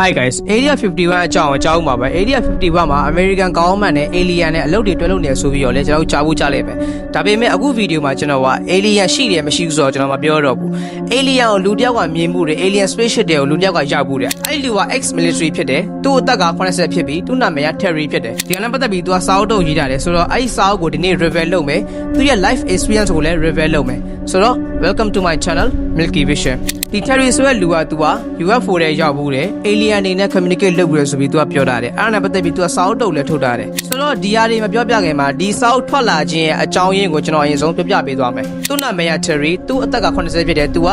Hi guys Area 51အကြောင်းအကြောင်းပါပဲ Area 51မှာ American government နဲ့ alien နဲ့အလုပ်တွေတွဲလုပ်နေဆိုပြီးတော့လေကျွန်တော်တို့ကြားဖို့ကြားလိုက်ပဲဒါပေမဲ့အခုဗီဒီယိုမှာကျွန်တော်က alien ရှိတယ်မရှိဘူးဆိုတော့ကျွန်တော်မပြောတော့ဘူး alien ကိုလူတစ်ယောက်ကမြင်မှုတယ် alien spaceship တွေကိုလူတစ်ယောက်ကရောက်မှုတယ်အဲ့ဒီလူက ex military ဖြစ်တယ်သူ့အသက်က80ဖြစ်ပြီးသူ့နာမည်က Terry ဖြစ်တယ်ဒီကနေ့ပတ်သက်ပြီးသူကစာအုပ်တုံးရေးထားတယ်ဆိုတော့အဲ့ဒီစာအုပ်ကိုဒီနေ့ reveal လုပ်မယ်သူရဲ့ life experience ကိုလည်း reveal လုပ်မယ်ဆိုတော့ welcome to my channel Milky Vision ဒီ Terry ဆိုတဲ့လူကသူက UFO ထဲရောက်ဘူးတယ် alien အနေနဲ့ communicate လုပ်ပြီးရဆိုပြီးသူကပြောတာတယ်အဲ့ဒါနဲ့ပတ်သက်ပြီးသူကစာအုပ်တုပ်လည်းထုတ်တာတယ်ဆိုတော့ဒီဟာတွေမပြောပြခင်မှာဒီစာအုပ်ထွက်လာခြင်းရဲ့အကြောင်းရင်းကိုကျွန်တော်အရင်ဆုံးပြောပြပေးသွားမယ်သူ့နာမည်က Terry သူ့အသက်က80ဖြစ်တယ်သူက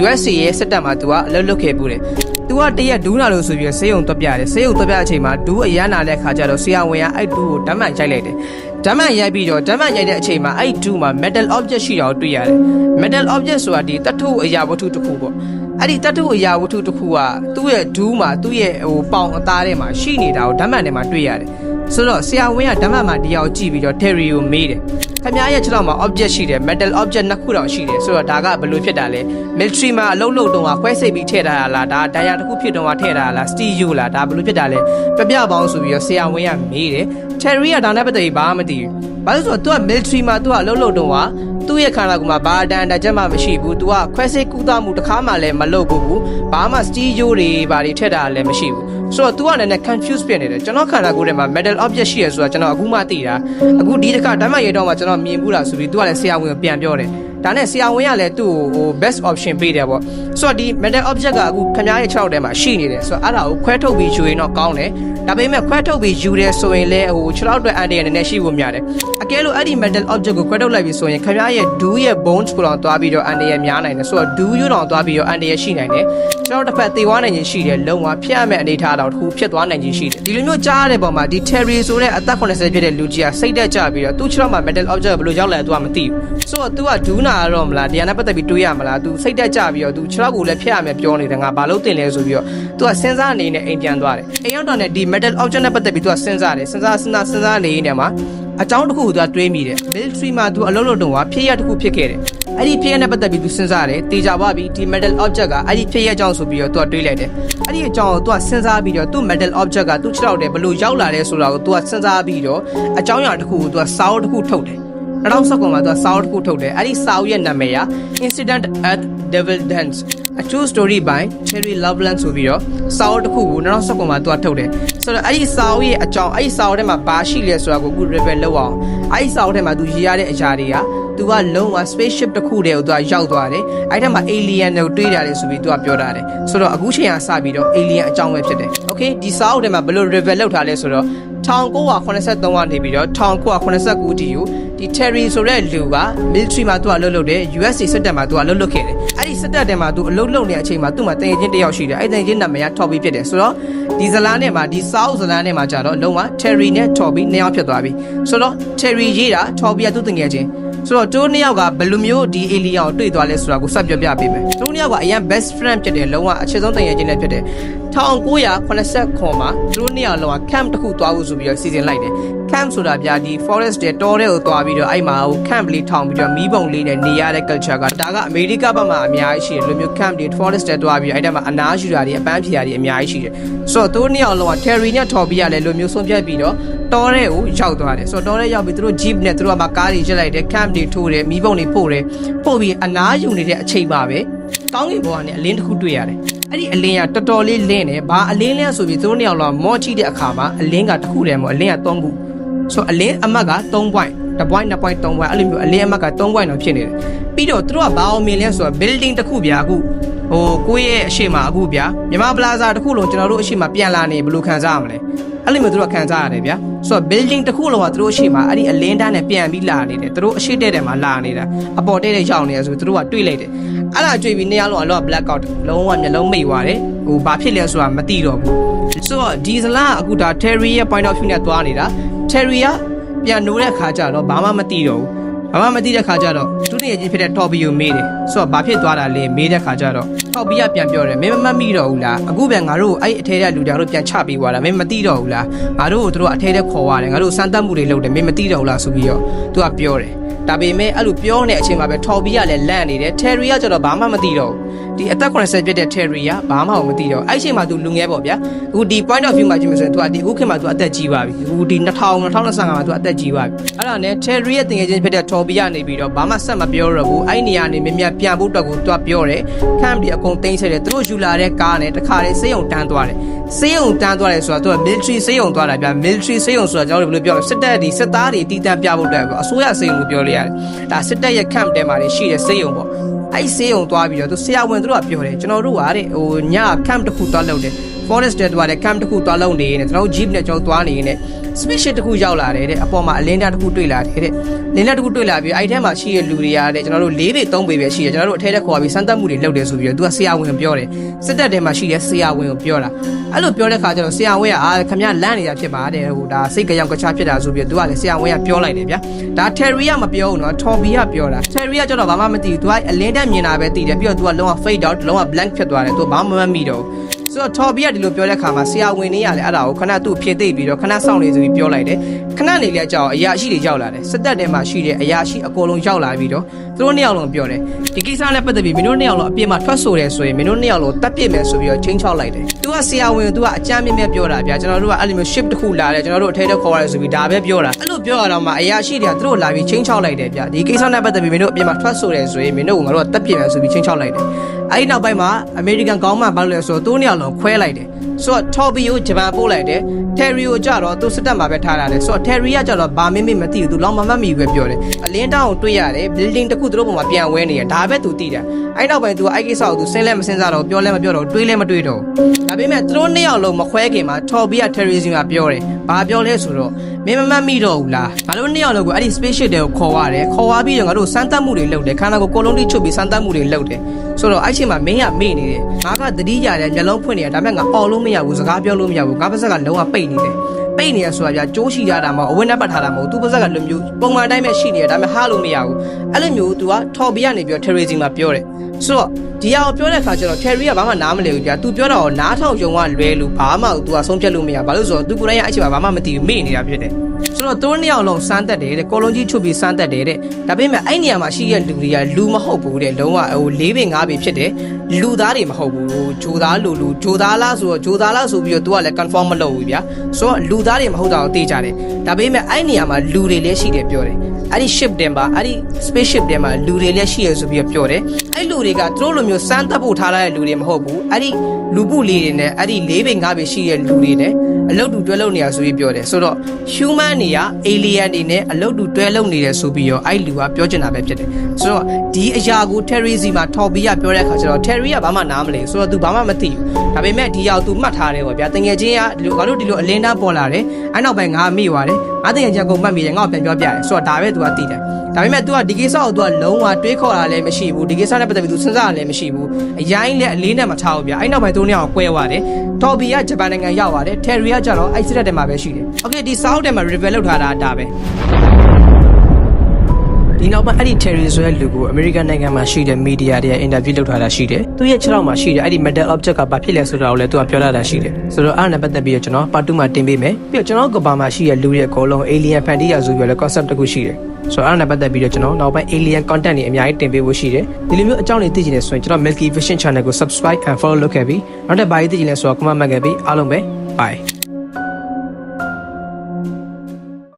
USA ရဲ့စစ်တပ်မှာသူကအလုပ်လုပ်ခဲ့ဘူးတယ်သူကတရက်ဒူးနာလို့ဆိုပြီးဆေးရုံတက်ပြတယ်ဆေးရုံတက်ပြအချိန်မှာဒူးအရန်နာတဲ့ခါကျတော့ဆရာဝန်ကအဲ့ဒူးကိုဓာတ်မှန်ရိုက်လိုက်တယ် ဓာတ်မှန်ရိုက်ပြီးတော့ဓာတ်မှန်ရိုက်တဲ့အချိန်မှာအဲ့ဒူးမှာ metal object ရှိတာကိုတွေ့ရတယ် metal object ဆိုတာဒီတထုအရာဝတ္ထုတစ်ခုပေါ့အဲ့ဒီတထုအရာဝတ္ထုတစ်ခုကသူ့ရဲ့ဒူးမှာသူ့ရဲ့ဟိုပေါင်အသားထဲမှာရှိနေတာကိုဓာတ်မှန်ထဲမှာတွေ့ရတယ် ဆိုတော့ဆရာဝန်ကဓာတ်မှန်မှာဒီအောင်ကြည့်ပြီးတော့ Terry ကိုမေးတယ်ခင်ဗျားရဲ့ခြေထောက်မှာ object ရှိတယ် metal object နှစ်ခုတောင်ရှိတယ်ဆိုတော့ဒါကဘယ်လိုဖြစ်တာလဲ military မှာအလုပ်လုပ်တုန်းကခွဲစိတ်ပြီးထည့်ထားတာလားဒါဒဏ်ရာတစ်ခုဖြစ်တုန်းကထည့်ထားတာလား steel လားဒါဘယ်လိုဖြစ်တာလဲပြပြပေါင်းဆိုပြီးတော့ဆရာဝန်ကမေးတယ် Terry ကဒါနဲ့ပတ်သက်ပြီးဘာမှမသိဘူးဘာလို့ဆိုတော့ तू က military မှာ तू ကအလုပ်လုပ်တုန်းကသူ့ရဲ့ခန္ဓာကိုယ်မှာဘာအတန်တကြက်မှမရှိဘူး။ तू ကခွဲစိတ်ကူးသားမှုတစ်ခါမှလည်းမလုပ်ဘူး။ဘာမှ steel ရိုးတွေဘာတွေထည့်တာလည်းမရှိဘူး။ ဆိုတော့ तू ကလည်းနည်းနည်း confuse ဖြစ်နေတယ်။ကျွန်တော်ခန္ဓာကိုယ်ထဲမှာ metal object ရှိရဆိုတာကျွန်တော်အခုမှသိတာ။အခုဒီတစ်ခါဓာတ်မှရေတော့မှကျွန်တော်မြင်ဘူးလားဆိုပြီး तू ကလည်းဆရာဝန်ကိုပြန်ပြောတယ်။ ဒါနဲ့ဆရာဝန်ကလည်းသူ့ကိုဟို best option ပေးတယ်ပေါ့ဆိုတော့ဒီ metal object ကအခုခင်ဗျားရဲ့6ထဲမှာရှိနေတယ်ဆိုတော့အဲ့ဒါကိုခွဲထုတ်ပြီးယူရင်တော့ကောင်းတယ်ဒါပေမဲ့ခွဲထုတ်ပြီးယူတယ်ဆိုရင်လည်းဟို6အတွက်အန်တရနည်းနည်းရှိဖို့များတယ်အကယ်လို့အဲ့ဒီ metal object ကိုခွဲထုတ်လိုက်ပြီဆိုရင်ခင်ဗျားရဲ့ do ရဲ့ bones ကိုတော့သွားပြီးတော့အန်တရများနိုင်တယ်ဆိုတော့ do ယူတော့သွားပြီးတော့အန်တရရှိနိုင်တယ်ကျွန်တော်တစ်ဖက်သေသွားနိုင်ခြင်းရှိတယ်လုံးဝဖျက်ရမယ့်အနေအထားတော့တစ်ခုဖြစ်သွားနိုင်ခြင်းရှိတယ်ဒီလိုမျိုးကြားရတဲ့ပုံမှာဒီ Terry ဆိုတဲ့အသက်80ဖြစ်တဲ့လူကြီးကစိတ်တက်ကြပြီးတော့သူ့6မှာ metal object ဘယ်လိုရောက်လဲသူကမသိဘူးဆိုတော့ तू ကဒူးနာရတော့မလားတရားနဲ့ပတ်သက်ပြီးတွေးရမလား तू စိတ်တက်ကြပြီးတော့ तू 6ကိုလည်းဖျက်ရမယ်ပြောနေတယ်ငါဘာလို့တင်လဲဆိုပြီးတော့ तू ကစဉ်းစားအနေနဲ့အိမ်ပြန်သွားတယ်အိမ်ရောက်တော့ねဒီ metal object နဲ့ပတ်သက်ပြီး तू ကစဉ်းစားတယ်စဉ်းစားစဉ်းစားစဉ်းစားနေနေမှာအကြောင်းတစ်ခုကို तू ကတွေးမိတယ် military မှာ तू အလုပ်လုပ်တုန်းကဖြစ်ရတစ်ခုဖြစ်ခဲ့တယ်အဲ့ဒီဖြစ်ရနဲ့ပတ်သက်ပြီး तू စဉ်းစားတယ်တေချာပါပြီဒီ metal object ကအဲ့ဒီဖြစ်ရအကြောင်းဆိုပြီးတော့ तू ကတွေးလိုက်တယ်အဲ့ဒီအကြောင်းကို तू ကစဉ်းစားပြီးတော့ तू metal object က तू 6တော့တယ်ဘယ်လိုရောက်လာလဲဆိုတာကို तू ကစဉ်းစားပြီးတော့အကြောင်းအရာတစ်ခုကို तू ကစာအုပ်တစ်ခုထုတ်တယ် 2019မှာသူကစာအုပ်တစ်ခုထုတ်တယ်အဲ့ဒီစာအုပ်ရဲ့နာမည်က Incident at Devil Dance A True Story by Cherry Loveland ဆိုပြီးတော့စာအုပ်တစ်ခုကို2019မှာသူကထုတ်တယ်ဆိုတော့အဲ့ဒီစာအုပ်ရဲ့အကြောင်းအဲ့ဒီစာအုပ်ထဲမှာဘာရှိလဲဆိုတာကိုအခု reveal လုပ်အောင်အဲ့ဒီစာအုပ်ထဲမှာသူရေးရတဲ့အရာတွေကသူကလုံးဝ spaceship တစ်ခုတည်းကိုသူကရောက်သွားတယ်အဲ့ထဲမှာ alien တွေကိုတွေးတာလေဆိုပြီးသူကပြောတာတယ်ဆိုတော့အခုချိန်ကစပြီးတော့ alien အကြောင်းပဲဖြစ်တယ် okay ဒီစာအုပ်ထဲမှာဘယ်လို reveal လုပ်ထားလဲဆိုတော့1983ကနေပြီးတော့1989တီကို ဒီ Terry ဆိုတဲ့လူက military မှာသူကအလုပ်လုပ်တယ် USA စစ်တပ်မှာသူကအလုပ်လုပ်ခဲ့တယ်အဲ့ဒီစစ်တပ်ထဲမှာသူအလုပ်လုပ်နေတဲ့အချိန်မှာသူ့မှာတန်ရင်ချင်းတစ်ယောက်ရှိတယ်အဲ့တန်ရင်ချင်းနာမည်က Toby ဖြစ်တယ်ဆိုတော့ဒီဇလားနဲ့မှာဒီ South ဇလားနဲ့မှာကြတော့လုံးဝ Terry နဲ့ Toby နှစ်ယောက်ဖြစ်သွားပြီဆိုတော့ Terry ရေးတာ Toby ကသူ့တငယ်ချင်းဆိုတော့တိုးနှစ်ယောက်ကဘယ်လိုမျိုးဒီ alien ကိုတွေ့သွားလဲဆိုတာကိုစပြောပြပေးမယ်တိုးနှစ်ယောက်ကအရင် best friend ဖြစ်တယ်လုံးဝအခြေဆုံးတငယ်ချင်းလည်းဖြစ်တယ် 1989မှာသူတို့နှစ်ယောက်လုံးက camp တစ်ခုသွားဖို့ဆိုပြီးတော့စီစဉ်လိုက်တယ် camp ဆိုတာဗျာဒီ forest တဲ့တောထဲကိုသွားပြီးတော့အဲ့မှာဟို camp လေးထောင်ပြီးတော့မီးပုံလေးနဲ့နေရတဲ့ culture ကဒါကအမေရိကဘက်မှာအများကြီးရှိတယ်လိုမျိုး camp တွေ forest တဲ့သွားပြီးတော့အဲ့ဒါမှာအနားယူတာတွေအပန်းဖြေတာတွေအများကြီးရှိတယ်ဆိုတော့သူတို့နှစ်ယောက်လုံးက Terry နဲ့ Toby ကလည်းလိုမျိုးဆုံးဖြတ်ပြီးတော့တောထဲကိုရောက်သွားတယ်ဆိုတော့တောထဲရောက်ပြီးသူတို့ jeep နဲ့သူတို့ကမှကားတွေချက်လိုက်တယ် camp တွေထိုးတယ်မီးပုံတွေပို့တယ်ပို့ပြီးအနားယူနေတဲ့အချိန်ပါပဲကောင်းကင်ဘဝနဲ့အလင်းတစ်ခုတွေ့ရတယ် အဲ့ဒီအလင်းကတော်တော်လေးလင်းတယ်ဘာအလင်းလဲဆိုပြီးသူတို့နှစ်ယောက်လုံးမော့ကြည့်တဲ့အခါမှာအလင်းကတစ်ခုတည်းမဟုတ်အလင်းက3ခုဆိုအလင်းအမတ်က3 point 1 point 2 point 3 point အဲ့လိုမျိုးအလင်းအမတ်က3 point တော့ဖြစ်နေတယ်ပြီးတော့သူတို့ကဘာအောင်မြင်လဲဆိုတော့ building တစ်ခုဗျာအခုဟိုကိုယ့်ရဲ့အရှိမအခုဗျာမြန်မာပလာဇာတစ်ခုလုံးကျွန်တော်တို့အရှိမပြန်လာနေဘယ်လိုခံစားရမလဲအဲ့လိုမျိုးသူတို့ကခံစားရတယ်ဗျာဆိုတော့ building တစ်ခုလုံးကသူတို့အရှိမအဲ့ဒီအလင်းတန်းနဲ့ပြန်ပြီးလာနေတယ်သူတို့အရှိတဲ့တဲ့မှာလာနေတာအပေါ်တဲ့တဲ့ရောက်နေရဆိုပြီးသူတို့ကတွေ့လိုက်တယ်အဲ့ဒါတွေ့ပြီးနေရာလုံးအလောက black out လုံးဝမျက်လုံးမိတ်သွားတယ်ဟိုဘာဖြစ်လဲဆိုတာမသိတော့ဘူးဆိုတော့ဒီဇလာကအခုဒါ Terry ရဲ့ point of view နဲ့သွားနေတာ Terry က ပြန်နိုးတဲ့ခါကျတော့ဘာမှမသိတော့ဘူးဘာမှမသိတဲ့ခါကျတော့သူတည့်ချင်းဖြစ်တဲ့ Toby ကိုမေးတယ်ဆိုတော့ဘာဖြစ်သွားတာလဲမေးတဲ့ခါကျတော့ Toby ကပြန်ပြောတယ်မင်းမမတ်မိတော့ဘူးလားအခုပြန်ငါတို့အဲ့အထဲတဲ့လူတွေတို့ပြန်ချပြီးသွားတာမင်းမသိတော့ဘူးလားငါတို့ကိုတို့အထဲတဲ့ခေါ်ရတယ်ငါတို့စမ်းသပ်မှုတွေလုပ်တယ်မင်းမသိတော့ဘူးလားဆိုပြီးတော့သူကပြောတယ်ဒါပေမဲ့အဲ့လိုပြောနေတဲ့အချိန်မှာပဲ Toby ကလည်းလန့်နေတယ် Terry ကကျတော့ဘာမှမသိတော့ဘူး ဒီအသက်80ပြည့်တဲ့ Terry ကဘာမှမသိတော့အဲ့ချိန်မှာသူလူငယ်ပေါ့ဗျာအခုဒီ point of view မှာကြည့်မယ်ဆိုရင်သူကဒီအခုခေတ်မှာသူအသက်ကြီးပါပြီအခုဒီ2000 2025မှာသူအသက်ကြီးပါပြီအဲ့ဒါနဲ့ Terry ရဲ့တင်ငယ်ချင်းဖြစ်တဲ့ Toby ကနေပြီးတော့ဘာမှဆက်မပြောတော့ဘူးအဲ့နေရာနေမြမြပြန်ဖို့အတွက်ကိုသူကပြောတယ် camp ဒီအကုန်တင်းဆက်တယ်သူတို့ယူလာတဲ့ကားနဲ့တခါလေစေးုံတန်းသွားတယ်စေးုံတန်းသွားတယ်ဆိုတာသူက military စေးုံသွားတာဗျ military စေးုံဆိုတာကျွန်တော်တို့ဘယ်လိုပြောလဲစစ်တပ်ဒီစစ်သားတွေတီးတန်းပြဖို့အတွက်ပေါ့အစိုးရစေးုံလို့ပြောလို့ရတယ်ဒါစစ်တပ်ရဲ့ camp တဲမှာရှိတဲ့စေးုံပေါ့ အဲ့စေးုံသွားပြီးတော့သူဆရာဝန်သူတို့ကပြောတယ်ကျွန်တော်တို့ကတဲ့ဟိုည camp တစ်ခုသွားလုပ်တယ် forest တဲ့သွားတယ် camp တစ်ခုသွားလုပ်နေနေကျွန်တော်တို့ jeep နဲ့ကျွန်တော်သွားနေနေ spaceship တစ်ခုရောက်လာတယ်တဲ့အပေါ်မှာအလင်းတာတစ်ခုတွေ့လာတယ်တဲ့လင်းတာတစ်ခုတွေ့လာပြီးအဲ့ထဲမှာရှိတဲ့လူတွေကတဲ့ကျွန်တော်တို့၄ပေ၃ပေပဲရှိတယ်ကျွန်တော်တို့အထဲထဲခေါ်ပြီးစမ်းသပ်မှုတွေလုပ်တယ်ဆိုပြီးတော့သူကဆရာဝန်ပြောတယ်စစ်တပ်ထဲမှာရှိတဲ့ဆရာဝန်ကိုပြောတာအဲ့လိုပြောတဲ့ခါကျတော့ဆရာဝန်ကအာခမရလန့်နေတာဖြစ်ပါတယ်ဟိုဒါစိတ်ကြောင်ကချားဖြစ်တာဆိုပြီးတော့သူကလည်းဆရာဝန်ကပြောလိုက်တယ်ဗျာဒါ Terry ကမပြောဘူးနော် Toby ကပြောတာ Terry ကကျတော့ဘာမှမသိဘူးသူကအလင်းတက်မြင်တာပဲသိတယ်ပြီးတော့သူကလုံးဝ fade out လုံးဝ blank ဖြစ်သွားတယ်သူကဘာမှမမှတ်မိတော့ဘူး ဆိုတော့ Toby ကဒီလိုပြောတဲ့ခါမှာဆရာဝန်နေရလေအဲ့ဒါကိုခဏသူ့ဖြည့်သိပ်ပြီးတော့ခဏစောင့်နေဆိုပြီးပြောလိုက်တယ်ခဏနေလေအကြောင်းအရာရှိတွေရောက်လာတယ်စစ်တပ်ထဲမှာရှိတဲ့အရာရှိအကုန်လုံးရောက်လာပြီးတော့သူတို့နှစ်ယောက်လုံးပြောတယ်ဒီကိစ္စနဲ့ပတ်သက်ပြီးမင်းတို့နှစ်ယောက်လုံးအပြစ်မှာထွက်ဆိုတယ်ဆိုရင်မင်းတို့နှစ်ယောက်လုံးတပ်ပစ်မယ်ဆိုပြီးတော့ချင်းချောက်လိုက်တယ်သူကဆရာဝန်သူကအကြမ်းမြင့်မြတ်ပြောတာဗျာကျွန်တော်တို့ကအဲ့လိုမျိုး ship တစ်ခုလာတယ်ကျွန်တော်တို့အထဲထဲခေါ်ရတယ်ဆိုပြီးဒါပဲပြောတာအဲ့လိုပြောရတော့မှအရာရှိတွေကသူတို့လာပြီးချင်းချောက်လိုက်တယ်ဗျာဒီကိစ္စနဲ့ပတ်သက်ပြီးမင်းတို့အပြစ်မှာထွက်ဆိုတယ်ဆိုရင်မင်းတို့ကငါတို့ကတပ်ပစ်မယ်ဆိုပြီးချင်းချောက်လိုက်တယ် အဲ့ဒီနောက်ပိုင်းမှာအမေရိကန်ကောင်းမှဘာလို့လဲဆိုတော့သူတို့နှစ်ယောက်လုံးခွဲလိုက်တယ်ဆိုတော့ Toby ကိုဂျပန်ပို့လိုက်တယ် Terry ကိုကြတော့သူစစ်တပ်မှာပဲထားတာလေဆိုတော့ Terry ကကြတော့ဘာမင်းမင်းမသိဘူးသူလောင်မမတ်မိပဲပြောတယ်အလင်းတောင်းကိုတွေ့ရတယ် building တစ်ခုသူတို့ပုံမှာပြန်ဝဲနေရဒါပဲသူသိတာအဲ့နောက်ပိုင်းသူကအဲ့ကိစ္စကိုသူစဉ်းလဲမစဉ်းစားတော့ပြောလဲမပြောတော့တွေးလဲမတွေးတော့ဒါပေမဲ့သူတို့နှစ်ယောက်လုံးမခွဲခင်မှာ Toby က Terry စီကပြောတယ်ဘာပြောလဲဆိုတော့ မင်းမမတ်မိတော့ဘူးလားငါတို့နှစ်ယောက်လုံးကိုအဲ့ဒီ spaceship တွေကိုခေါ်ရတယ်ခေါ်သွားပြီးတော့ငါတို့စမ်းသပ်မှုတွေလုပ်တယ်ခန္ဓာကိုယ်ကိုလုံးတိချုပ်ပြီးစမ်းသပ်မှုတွေလုပ်တယ်ဆိုတော့အဲ့ချိန်မှာမင်းကမေ့နေတယ်ငါကသတိကြတယ်မျက်လုံးဖွင့်နေတယ်ဒါပေမဲ့ငါအော်လို့မရဘူးစကားပြောလို့မရဘူးငါပါစက်ကလုံးဝပိတ်နေတယ်ပိတ်နေရဆိုတာပြကြိုးရှိရတာမဟုတ်အဝင်းနဲ့ပတ်ထားတာမဟုတ်သူပါစက်ကလွမျိုးပုံမှန်တိုင်းပဲရှိနေတယ်ဒါပေမဲ့ဟားလို့မရဘူးအဲ့လိုမျိုး तू ကထော်ဘီကနေပြော terrorism မှာပြောတယ်ဆိုတော့ဒီဟာကိုပြောတဲ့အခါကျတော့ Terry ကဘာမှနားမလည်ဘူးကြာ။ तू ပြောတာကိုနားထောင်ကြုံကလွဲလို့ဘာမှ तू ကဆုံးဖြတ်လို့မရ။ဘာလို့ဆိုတော့ तू ကိုယ်တိုင်ကအဲ့ချိန်မှာဘာမှမသိဘူးမေ့နေတာဖြစ်တယ်။ဆိုတော့သူတို့နှစ်ယောက်လုံးစမ်းတက်တယ်တဲ့။ကော်လုံးကြီးချုပ်ပြီးစမ်းတက်တယ်တဲ့။ဒါပေမဲ့အဲ့နေရာမှာရှိတဲ့လူတွေကလူမဟုတ်ဘူးတဲ့။လုံးဝဟို၄ပေ၅ပေဖြစ်တယ်။လူသားတွေမဟုတ်ဘူး။ဂျိုသားလူလူဂျိုသားလားဆိုတော့ဂျိုသားလားဆိုပြီးတော့ तू ကလည်း confirm မလုပ်ဘူးဗျာ။ဆိုတော့လူသားတွေမဟုတ်တာကိုသိကြတယ်။ဒါပေမဲ့အဲ့နေရာမှာလူတွေလည်းရှိတယ်ပြောတယ်။အဲ့ဒီ ship တင်ပါအဲ့ဒီ spaceship တင်ပါလူတွေလည်းရှိရဆိုပြီးတော့ပြောတယ်အဲ့လူတွေကသူတို့လို မျိုးစမ်းသပ်ဖို့ထားလာတဲ့လူတွေမဟုတ်ဘူးအဲ့ဒီလူပုလေးတွေနဲ့အဲ့ဒီ၄ပေ၅ပေရှိတဲ့လူတွေနဲ့အလုတ်တူတွဲလုံနေရဆိုပြီးပြောတယ်ဆိုတော့ human တွေက alien တွေနဲ့အလုတ်တူတွဲလုံနေတယ်ဆိုပြီးတော့အဲ့လူကပြောချင်တာပဲဖြစ်တယ်ဆိုတော့ဒီအရာကို terrorism မှာထော်ပြီးရပြောတဲ့အခါကျတော့ terry ကဘာမှနားမလဲဆိုတော့ तू ဘာမှမသိဘူး ဒါပေမဲ့ဒီရောက် तू မှတ်ထားတယ်ပေါ့ဗျာတငယ်ချင်းကဒီလိုငါတို့ဒီလိုအလင်းသားပေါ်လာတယ်အဲ့နောက်ပိုင်းငါမိသွားတယ်ငါတငယ်ချင်းကုန်မှတ်မိတယ်ငါ့ကိုပြန်ပြောပြတယ်ဆိုတော့ဒါပဲ तू ကသိတယ်ဒါပေမဲ့ तू ကဒီကိစ္စကို तू ကလုံးဝတွေးခေါ်တာလည်းမရှိဘူးဒီကိစ္စနဲ့ပတ်သက်ပြီး तू စဉ်းစားတာလည်းမရှိဘူးအရင်လည်းအလေးနဲ့မထားဘူးဗျာအဲ့နောက်ပိုင်းသူတို့နှစ်ယောက်ကွဲသွားတယ်တော်ဘီကဂျပန်နိုင်ငံရောက်သွားတယ် Terry ကကျတော့အဲ့စစ်တပ်ထဲမှာပဲရှိတယ် Okay ဒီ South ထဲမှာ reveal လုပ်ထားတာဒါပဲ ဒီနောက်ပိုင်းအဲ့ဒီ Terry ဆိုတဲ့လူကို American နိုင်ငံမှာရှိတဲ့ media တွေက interview လုပ်ထားတာရှိတယ်။သူရဲ့ခြေထောက်မှာရှိတဲ့အဲ့ဒီ metal object ကဘာဖြစ်လဲဆိုတာကိုလည်းသူကပြောလာတာရှိတယ်။ဆိုတော့အဲ့ဒါနဲ့ပတ်သက်ပြီးတော့ကျွန်တော် part 2မှာတင်ပေးမယ်။ပြီးတော့ကျွန်တော်ကဘာမှာရှိတဲ့လူတွေအကုန်လုံး alien ဖန်တီးရဆိုပြီးတော့လည်း concept တစ်ခုရှိတယ်။ဆိုတော့အဲ့ဒါနဲ့ပတ်သက်ပြီးတော့ကျွန်တော်နောက်ပိုင်း alien content တွေအများကြီးတင်ပေးဖို့ရှိတယ်။ဒီလိုမျိုးအကြောင်းတွေသိချင်တယ်ဆိုရင်ကျွန်တော် Milky Vision channel ကို subscribe and follow လုပ်ခဲ့ပြီးနောက်ထပ်ဘာကြီးသိချင်လဲဆိုတော့ comment မှတ်ခဲ့ပြီးအားလုံးပဲ bye